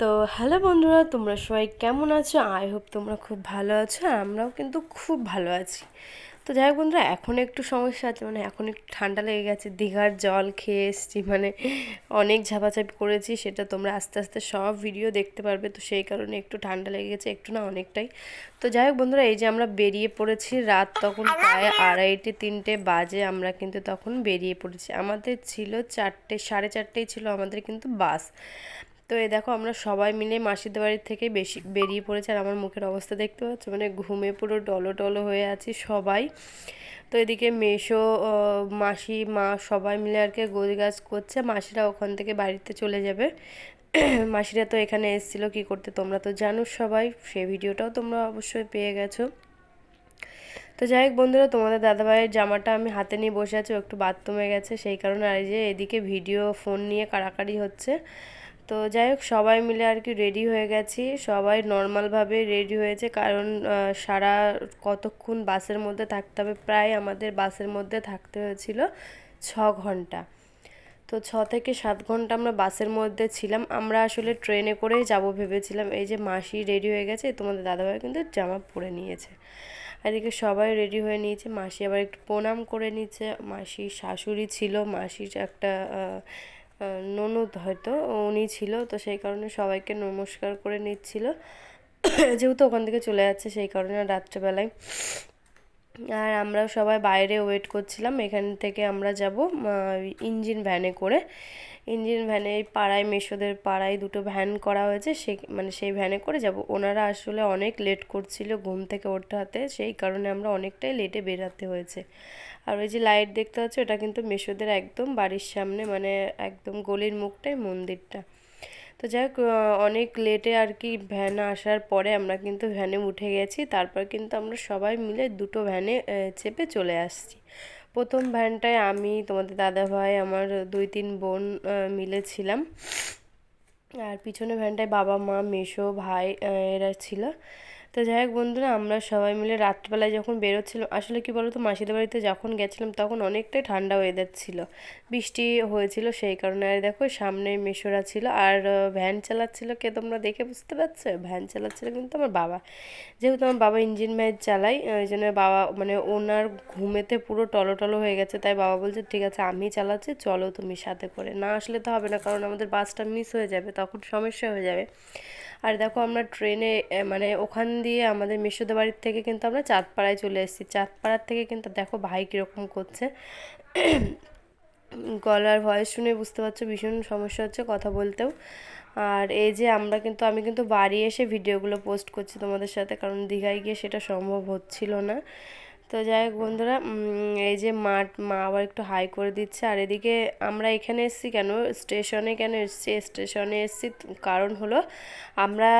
তো হ্যালো বন্ধুরা, তোমরা সবাই কেমন আছো? আই হোপ তোমরা খুব ভালো আছো আমরাও কিন্তু খুব ভালো আছি। তো যাই হোক বন্ধুরা, এখন একটু সমস্যা আছে মানে এখন একটু ঠান্ডা লেগে গেছে, দীঘার জল খেয়ে এসছি মানে অনেক ঝাপাঝাপি করেছি, সেটা তোমরা আস্তে আস্তে সব ভিডিও দেখতে পারবে, তো সেই কারণে একটু ঠান্ডা লেগে গেছে, একটু না অনেকটাই। তো যাই হোক বন্ধুরা, এই যে আমরা বেরিয়ে পড়েছি, রাত তখন প্রায় আড়াইটে তিনটে বাজে আমরা কিন্তু তখন বেরিয়ে পড়েছি। আমাদের ছিল চারটে, সাড়ে চারটেই ছিল আমাদের কিন্তু বাস। তো এই দেখো আমরা সবাই মিলে মাসিদের বাড়ির থেকে বেশি বেরিয়ে পড়েছে আর আমার মুখের অবস্থা দেখতে পাচ্ছ? মানে ঘুমে পুরো ডলো টলো হয়ে আছি সবাই। তো এদিকে মেশো মাসি, মা সবাই মিলে আর কি গোজ গাছ করছে। মাসিরা ওখান থেকে বাড়িতে চলে যাবে। মাসিরা তো এখানে এসেছিল, কি করতে তোমরা তো জানো সবাই। সে ভিডিওটাও তোমরা অবশ্যই পেয়ে গেছো। তো যাই হোক বন্ধুরা, তোমাদের দাদাভাইয়ের জামাটা আমি হাতে নিয়ে বসে আছি একটু বাথরুমে গেছে। সেই কারণে আর যে এদিকে ভিডিও, ফোন নিয়ে কাড়াকাড়ি হচ্ছে। তো যাই হোক, সবাই মিলে আর কি রেডি হয়ে গেছি। সবাই নর্মালভাবে রেডি হয়েছে, কারণ সারা কতক্ষণ বাসের মধ্যে থাকতে হবে, প্রায় আমাদের বাসের মধ্যে থাকতে হয়েছিল ছ ঘণ্টা। তো ছ থেকে সাত ঘণ্টা আমরা বাসের মধ্যে ছিলাম। আমরা আসলে ট্রেনে করেই যাব ভেবেছিলাম, এই যে মাসি রেডি হয়ে গেছে, তোমাদের দাদাভাই কিন্তু জামা পরে নিয়েছে। আর এদিকে সবাই রেডি হয়ে নিয়েছে, মাসি আবার একটু প্রণাম করে নিচ্ছে। মাসির শাশুড়ি ছিল, মাসির একটা ননদ হয়তো, উনি ছিল, তো সেই কারণে সবাইকে নমস্কার করে নিচ্ছিল। যেহেতু ওখান থেকে চলে যাচ্ছে, সেই কারণে রাত্রেবেলায় আর আমরা সবাই বাইরে ওয়েট করছিলাম, এখান থেকে আমরা যাব ইঞ্জিন ভ্যানে করে। ইঞ্জিন ভ্যানে পাড়ায়, মেশোদের পাড়ায় দুটো ভ্যান করা হয়েছে, সে মানে সেই ভ্যানে করে যাব। ওনারা আসলে অনেক লেট করছিল ঘুম থেকে ওঠাতে সেই কারণে আমরা অনেকটাই লেটে বেরাতে হয়েছে। আর ওই যে লাইট দেখতে পাচ্ছ, এটা কিন্তু মেশোদের একদম বাড়ির সামনে মানে একদম গলির মুখটাই মন্দিরটা। তো যাই হোক অনেক লেটে আর কি ভ্যান আসার পরে আমরা কিন্তু ভ্যানে উঠে গেছি। তারপর কিন্তু আমরা সবাই মিলে দুটো ভ্যানে চেপে চলে আসছি। প্রথম ভ্যানটায় আমি, তোমাদের দাদা ভাই, আমার দুই তিন বোন মিলে ছিলাম। আর পিছনে ভ্যানটায় বাবা মা মেশো ভাই এরা ছিল। তো যাই হোক বন্ধুরা, আমরা সবাই মিলে রাত্রিবেলায় যখন বেরোচ্ছিলাম, আসলে কি বলতো, মাসিদের বাড়িতে যখন গেছিলাম তখন অনেকটাই ঠান্ডা ওয়েদার ছিল। বৃষ্টি হয়েছিল সেই কারণে, আর দেখো সামনে মেশোরা ছিল আর ভ্যান চালাচ্ছিল কে তোমরা দেখে বুঝতে পারছ? ভ্যান চালাচ্ছিল কিন্তু আমার বাবা। যেহেতু আমার বাবা ইঞ্জিন ভ্যান চালাই ওই জন্য বাবা মানে ওনার ঘুমেতে পুরো টলো টলো হয়ে গেছে। তাই বাবা বলছে, ঠিক আছে, আমি চালাচ্ছি, চলো তুমি সাথে করে। না আসলে তো হবে না, কারণ আমাদের বাসটা মিস হয়ে যাবে, তখন সমস্যা হয়ে যাবে। আর দেখো আমরা ট্রেনে মানে ওখান দিয়ে আমাদের মিশুদের বাড়ির থেকে কিন্তু আমরা চাঁদপাড়ায় চলে এসেছি। চাঁদপাড়ার থেকে কিন্তু দেখো ভাই কীরকম করছে। গলার ভয়েস শুনে বুঝতে পারছ, ভীষণ সমস্যা হচ্ছে কথা বলতেও। আর এই যে আমরা কিন্তু, আমি কিন্তু বাড়ি এসে ভিডিওগুলো পোস্ট করছি তোমাদের সাথে, কারণ দীঘায় গিয়ে সেটা সম্ভব হচ্ছিল না। তো যাই হোক বন্ধুরা এই যে মাঠ, মা আবার একটু হাই করে দিচ্ছে। আর এদিকে আমরা এখানে এসেছি কেন? স্টেশনে কেন এসেছি? স্টেশনে এসেছি কারণ হলো আমরা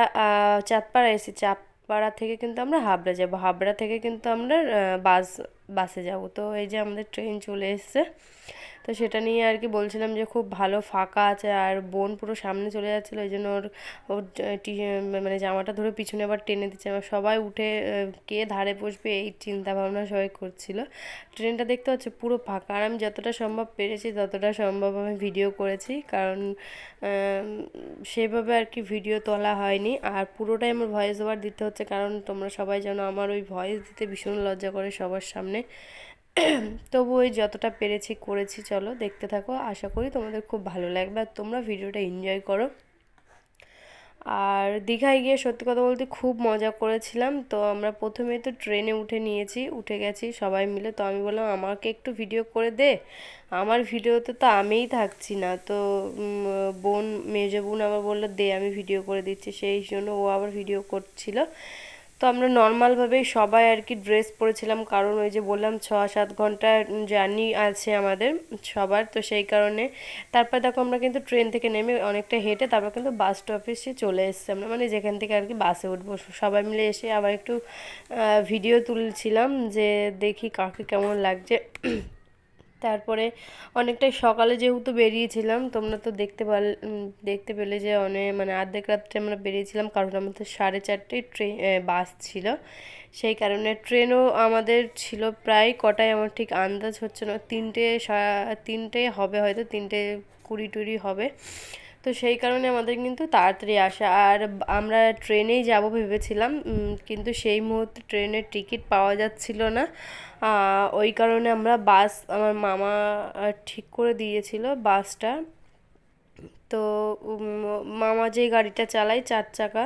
চাঁদপাড়া এসেছি। চাঁদপাড়া থেকে কিন্তু আমরা হাবড়া যাব। হাবড়া থেকে কিন্তু আমরা বাস, বাসে যাব। তো এই যে আমাদের ট্রেন চলে এসছে। তো সেটা নিয়ে আর কি বলছিলাম যে খুব ভালো ফাঁকা আছে আর বোন পুরো সামনে চলে যাচ্ছিল ওই জন্য ওর ওর টি মানে জামাটা ধরে পিছনে আবার টেনে দিচ্ছে। আমার সবাই উঠে কে ধারে বসবে এই চিন্তা ভাবনা সবাই করছিল। ট্রেনটা দেখতে হচ্ছে পুরো ফাঁকা। আর আমি যতটা সম্ভব পেরেছি ততটা সম্ভব আমি ভিডিও করেছি, কারণ সেভাবে আর কি ভিডিও তোলা হয়নি। আর পুরোটাই আমার ভয়েস ওভার দিতে হচ্ছে, কারণ তোমরা সবাই জানো আমার ওই ভয়েস দিতে ভীষণ লজ্জা করে সবার সামনে। তবু ওই যতটা পেরেছি, করেছি, চলো দেখতে থাকো। আশা করি তোমাদের খুব ভালো লাগবে আর তোমরা ভিডিওটা এনজয় করো। আর দীঘায় গিয়ে সত্যি কথা বলতে খুব মজা করেছিলাম। তো আমরা প্রথমে তো ট্রেনে উঠে নিয়েছি, উঠে গেছি সবাই মিলে। তো আমি বললাম, আমাকে একটু ভিডিও করে দে। আমার ভিডিওতে তো আমিই থাকছি না। তো বোন, মেজো বোন আবার বলল, দে, আমি ভিডিও করে দিচ্ছি। সেই জন্য ও আবার ভিডিও করছিল। তো আমরা নর্মালভাবেই সবাই আর কি ড্রেস পরেছিলাম। কারণ ওই যে বললাম, ছ, সাত ঘণ্টা জার্নি আছে আমাদের সবার। তো সেই কারণে তারপর দেখো আমরা কিন্তু ট্রেন থেকে নেমে অনেকটা হেঁটে তারপর কিন্তু বাস স্টপেজে চলে এসেছি আমরা। মানে যেখান থেকে আর কি বাসে উঠবো। সবাই মিলে এসে আবার একটু ভিডিও তুলছিলাম যে দেখি কাকে কেমন লাগছে। তারপরে অনেকটাই সকালে যেহেতু বেরিয়েছিলাম, তোমরা তো দেখতে পাল দেখতে পেলে যে অনেক মানে আর্ধেক রাত্রে আমরা বেরিয়েছিলাম কারণ আমাদের সাড়ে চারটে ট্রেন বাস ছিল। সেই কারণে ট্রেনও আমাদের ছিল প্রায় কটায়, আমার ঠিক আন্দাজ হচ্ছে না, তিনটে তিনটে হবে হয়তো, তিনটে কুড়ি টুড়ি হবে। তো সেই কারণে আমাদের কিন্তু তাড়াতাড়ি আসা। আর আমরা ট্রেনেই যাব ভেবেছিলাম কিন্তু সেই মুহূর্তে ট্রেনের টিকিট পাওয়া যাচ্ছিল না। ওই কারণে আমরা বাস আমার মামা ঠিক করে দিয়েছিলো বাসটা তো মামা যে গাড়িটা চালায়, চার চাকা,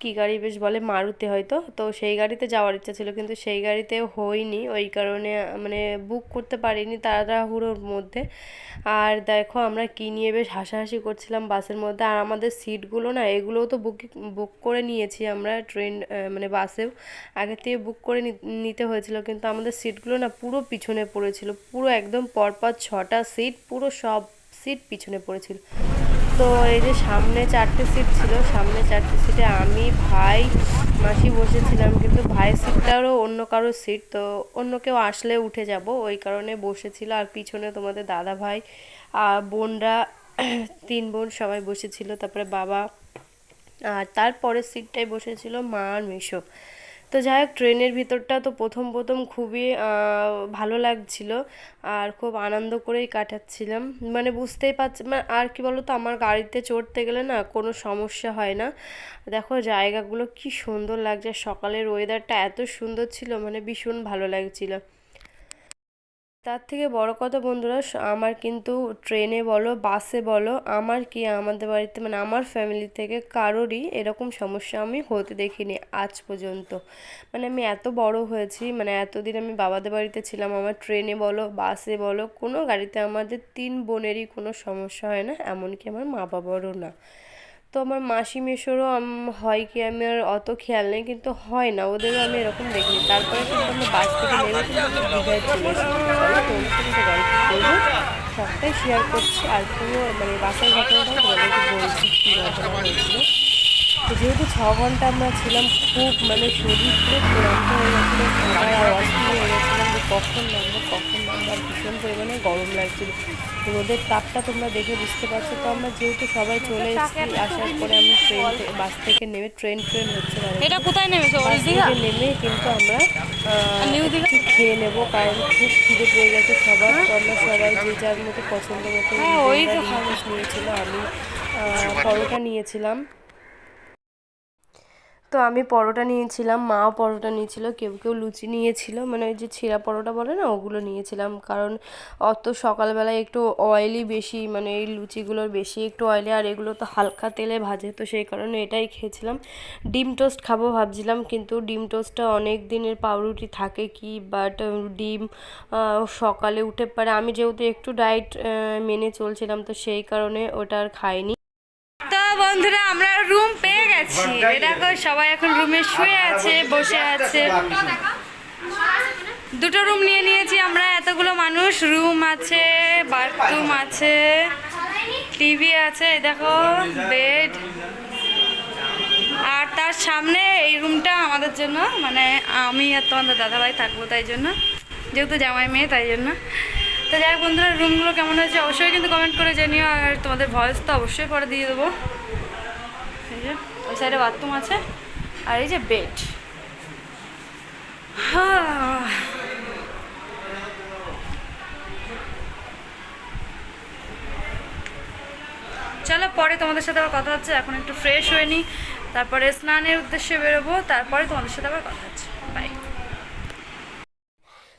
কি গাড়ি বেশ বলে মারুতি হয়তো, তো সেই গাড়িতে যাওয়ার ইচ্ছা ছিল, কিন্তু সেই গাড়িতে হয়নি, ওই কারণে মানে বুক করতে পারিনি তাড়াহুড়োর মধ্যে। আর দেখো, আমরা কি নিয়ে বেশ হাসাহাসি করছিলাম বাসের মধ্যে, আর আমাদের সিটগুলো না, এগুলোও তো বুক বুক করে নিয়েছি আমরা ট্রেন মানে বাসেও। আগে থেকে বুক করে নিতে হয়েছিল, কিন্তু আমাদের সিটগুলো না পুরো পিছনে পড়েছিল, পুরো একদম পরপর ছটা সিট, পুরো সব সিট পিছনে পড়েছিল। তো এই যে সামনে চারটে সিট ছিল, সামনে চারটে সিটে আমি, ভাই, মাসি বসেছিলাম, কিন্তু ভাইয়ের সিটটারও অন্য কারও সিট তো অন্য কেউ আসলে উঠে যাব। ওই কারণে বসেছিল। আর পিছনে তোমাদের দাদা ভাই আর বোনরা, তিন বোন সবাই বসেছিল। তারপরে বাবা আর তারপরের সিটটায় বসেছিল মা আর মেশো। তো যাই হোক, ট্রেনের ভিতরটা তো প্রথম প্রথম খুবই ভালো লাগছিল আর খুব আনন্দ করেই কাটাচ্ছিলাম। মানে বুঝতেই পারছি মানে আর কি বলতো, আমার গাড়িতে চড়তে গেলে না কোনো সমস্যা হয় না। দেখো জায়গাগুলো কি সুন্দর লাগছে, সকালের ওয়েদারটা এত সুন্দর ছিল মানে ভীষণ ভালো লাগছিল। তার থেকে বড় কথা বন্ধুরা আমার কিন্তু ট্রেনে বলো, বাসে বলো, আমার কি আমাদের বাড়িতে মানে আমার ফ্যামিলি থেকে কারোরই এরকম সমস্যা আমি হতে দেখিনি আজ পর্যন্ত। মানে আমি এত বড় হয়েছি মানে এতদিন আমি বাবাদের বাড়িতে ছিলাম, আমার ট্রেনে বলো, বাসে বলো, কোনো গাড়িতে আমাদের তিন বোনেরই কোনো সমস্যা হয় না, এমনকি আমার মা বাবারও না। তো আমার মাসি মেশোরও হয় কি আমি আর অত খেয়াল নেই, কিন্তু হয় না। ওদেরও আমি এরকম দেখিনি। তারপরে কিন্তু আমরা বাস থেকে নেমে সবটাই শেয়ার করছি। আর পুরো মানে বাসের তোমাদেরকে বলছি, কী ঘটনা হয়েছিল। যেহেতু ছ ঘণ্টা আমরা ছিলাম খুব মানে শরীর পুরো ক্লান্ত হয়ে গেছিল সবাই আর অস্থির হয়ে গেছিলাম যে কখন নামবো কখন নামবো আর ভীষণ পরিমাণে গরম লাগছিল। রোদের তাপটা তোমরা দেখে বুঝতে পারছ। তো আমরা যেহেতু সবাই চলে এসেছি আসার পরে আমি ট্রেন বাস থেকে নেমে ট্রেন ট্রেন হচ্ছে না এটা কোথায় নেমেছো? নেমে কিন্তু আমরা আহ, একটু খেয়ে নেব কারণ খুব খিদে পেয়ে গেছে সবার। তো আমরা সবাই যে যার মতো পছন্দ মতো হ্যাঁ, ওই তো জিনিস নিয়েছিল আমি পরোটা নিয়েছিলাম। তো আমি পরোটা নিয়েছিলাম, মাও পরোটা নিয়েছিল, কেউ কেউ লুচি নিয়েছিল মানে ওই যে ছিঁড়া পরোটা বলে না, ওগুলো নিয়েছিলাম। কারণ অত সকালবেলায় একটু অয়েলি বেশি মানে এই লুচিগুলোর বেশি একটু অয়েলি আর এগুলো তো হালকা তেলে ভাজে, তো সেই কারণে এটাই খেয়েছিলাম। ডিম টোস্ট খাব ভাবছিলাম, কিন্তু ডিম টোস্টটা অনেক দিনের পাউরুটি থাকে কি বাট ডিম সকালে উঠে পারে আমি যেহেতু একটু ডায়েট মেনে চলছিলাম, তো সেই কারণে ওটা আর খাইনি। বন্ধুরা, আমরা রুম পেয়ে গেছি। দেখো, সবাই এখন রুমে শুয়ে আছে, বসে আছে। দুটো রুম নিয়ে নিয়েছি আমরা, এতগুলো মানুষ। রুম আছে বাথরুম আছে টিভি আছে দেখো বেড আর তার সামনে এই রুমটা আমাদের জন্য মানে আমি আর তোমাদের দাদাভাই থাকব তাই জন্য। যেহেতু জামাই মেয়ে, তাই জন্য। তো যাই বন্ধুরা রুমগুলো কেমন হয়েছে অবশ্যই কিন্তু কমেন্ট করে জানিও, আর তোমাদের ভয়েস তো অবশ্যই পরে দিয়ে দেবো। এই যে, ওই সাইডে বাথরুম আছে, আর এই যে বেড হ্যাঁ চলো পরে তোমাদের সাথে আবার কথা হচ্ছে, এখন একটু ফ্রেশ হয়ে নিই তারপরে স্নানের উদ্দেশ্যে বেরোবো, তারপরে তোমাদের সাথে আবার কথা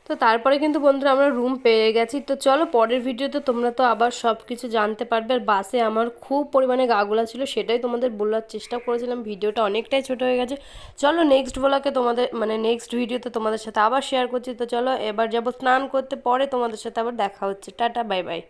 তো তারপরে কিন্তু বন্ধুরা আমরা রুম পেয়ে গেছি। তো চলো পরের ভিডিওতে তোমরা তো আবার সব কিছু জানতে পারবে। আর বাসে আমার খুব পরিমাণে গাগুলা ছিল, সেটাই তোমাদের বলার চেষ্টা করেছিলাম। ভিডিওটা অনেকটাই ছোট হয়ে গেছে। চলো নেক্সট বলাকে তোমাদের মানে নেক্সট ভিডিওতে তোমাদের সাথে আবার শেয়ার করছি। তো চলো এবার যাব স্নান করতে, পরে তোমাদের সাথে আবার দেখা হচ্ছে। Tata bye bye